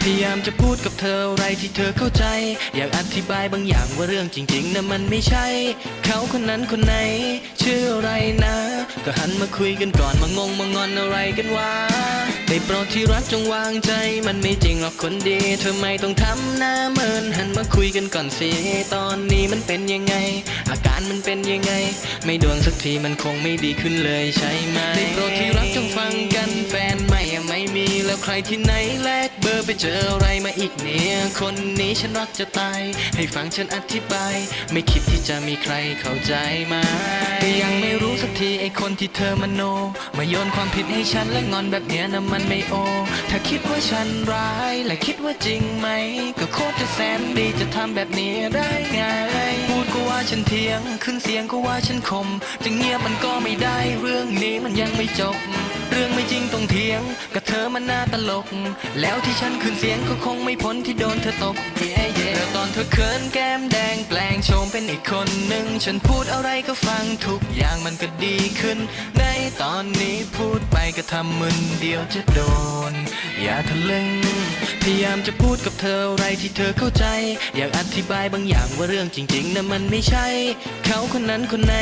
พยายามจะพูดกับเธออะไรที่เธอเข้าใจ อยากอธิบายบางอย่างว่าเรื่องจริงๆนะมันไม่ใช่ เขาคนนั้นคนไหน ชื่ออะไรนะ ก็หันมาคุยกันก่อนมางงมางอนอะไรกันวะได้โปรดที่รักจงวางใจ มันไม่จริงหรอกคนดีเธอไม่ต้องทำหน้าเมินหันมาคุยกันก่อนสิตอนนี้มันเป็นยังไง อาการมันเป็นยังไง ไม่โดนสักทีมันคงไม่ดีขึ้นเลยใช่ไหมได้โปรดที่รักจงฟังกันแฟน ใหม่อะไม่มีแล้วใครที่ไหนแลกเบอร์ไปเจออะไรมาอีกเนี่ย คนนี้ฉันรักจะตาย ให้ฟังฉันอธิบาย ไม่คิดที่จะมีใครเข้าใจไหมาแต่ยังไม่รู้สักทีไอคนที่เธอมโน มาโยนความผิดให้ฉันและงอนแบบเนี้ยนะมันไม่โอ ถ้าคิดว่าฉันร้าย และคิดว่าจริงไหม ก็โคตรจะแสนดีจะทำแบบนี้ได้ไง ก็ว่าฉันเถียง ขึ้นเสียงก็ว่าฉันคม จะเงียบมันก็ไม่ได้ เรื่องนี้มันยังไม่จบ เรื่องไม่จริงต้องเถียงกับเธอมันน่าตลก แล้วที่ฉันขึ้นเสียงก็คงไม่พ้นที่โดนเธอตบเย่เย่แล้วตอนเธอเขินแก้มแดงแปลงโฉมเป็นอีกคนหนึ่ง ฉันพูดอะไรก็ฟังทุกอย่างมันก็ดีขึ้น ในตอนนี้พูดไปก็ทำมึนเดียวจะโดน อย่าทะลึง พยายามจะพูดกับเธออะไรที่เธอเข้าใจ อยากอธิบายบางอย่างว่าเรื่องจริงๆนะมันไม่ใช่ เขาคนนั้นคนไหน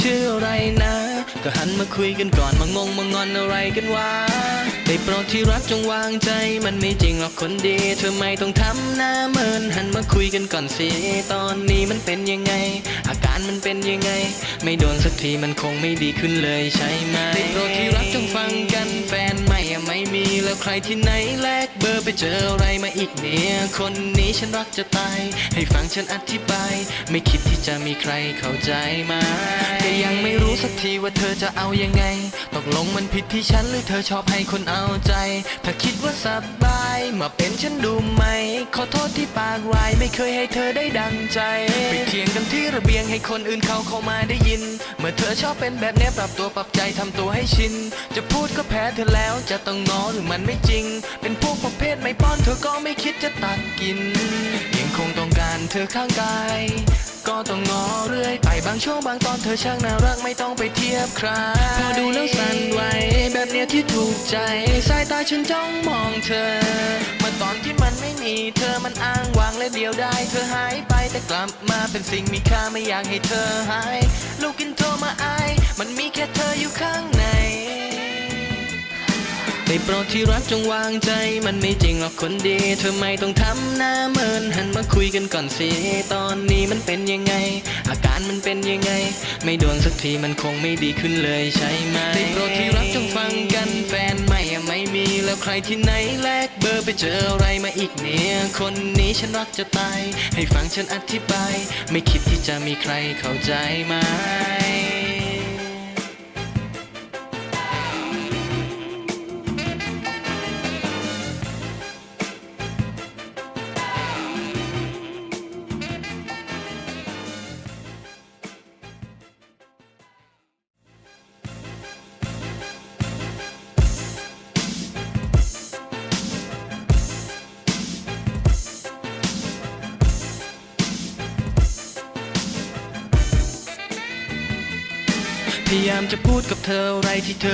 ชื่ออะไรนะ ก็หันมาคุยกันก่อนมางงมางอนอะไรกันวะได้โปรดที่รักจงวางใจ มันไม่จริงหรอกคนดี เธอไม่ต้องทำหน้าเมินหันมาคุยกันก่อนสิตอนนี้มันเป็นยังไงอาการ มันเป็นยังไง ไม่โดนสักทีมันคงไม่ดีขึ้นเลยใช่ไหมได้โปรดที่รักจงฟังกันแฟนใหม่ไม่มีแล้วใครที่ไหนแลกเบอร์ไปเจออะไรมาอีกเนี่ย คนนี้ฉันรักจะตาย ให้ฟังฉันอธิบาย ไม่คิดที่จะมีใครเข้าใจไหมาแต่ยังไม่รู้สักทีว่าเธอจะเอายังไงตกลงมันผิดที่ฉันหรือเธอชอบให้คนเอาใจ ถ้าคิดว่าสบายมาเป็นฉันดูไหม ขอโทษที่ปากวายไม่เคยให้เธอได้ดังใจไปเถียงกัน ระเบียงให้คนอื่นเขาเข้ามาได้ยิน เมื่อเธอชอบเป็นแบบนี้ปรับตัวปรับใจทำตัวให้ชิน จะพูดก็แพ้เธอแล้วจะต้องงอหรือมันไม่จริง เป็นพวกประเภทไม่ป้อนเธอก็ไม่คิดจะตักกิน ยังคงต้องการเธอข้างกายางช่วงบางตอนเธอช่างน่ารักไม่ต้องไปเทียบใคร พอดูแล้วสั่นไหวแบบเนี้ยที่ถูกใจ สายตาฉันจ้องมองเธอ เมื่อตอนที่มันไม่มีเธอมันอ้างวางและเดียวได้ เธอหายไปแต่กลับมาเป็นสิ่งมีค่าไม่อยากให้เธอหาย ลูกกินโทรมาอาย มันมีแค่เธออยู่ข้างในได้โปรดที่รักจงวางใจ มันไม่จริงหรอกคนดี เธอไม่ต้องทำหน้าเมินหันมาคุยกันก่อนสิ ตอนนี้มันเป็นยังไง ยังไง ไม่โดนสักทีมันคงไม่ดีขึ้นเลยใช่ไหมได้โปรดที่รักจงฟังกันแฟนใหม่ไม่มีแล้วใครที่ไหนแลกเบอร์ไปเจออะไรมาอีกเนี่ย คนนี้ฉันรักจะตาย ให้ฟังฉันอธิบาย ไม่คิดที่จะมีใครเข้าใจไหม พยายามจะพูดกับเธออะไรที่เธอ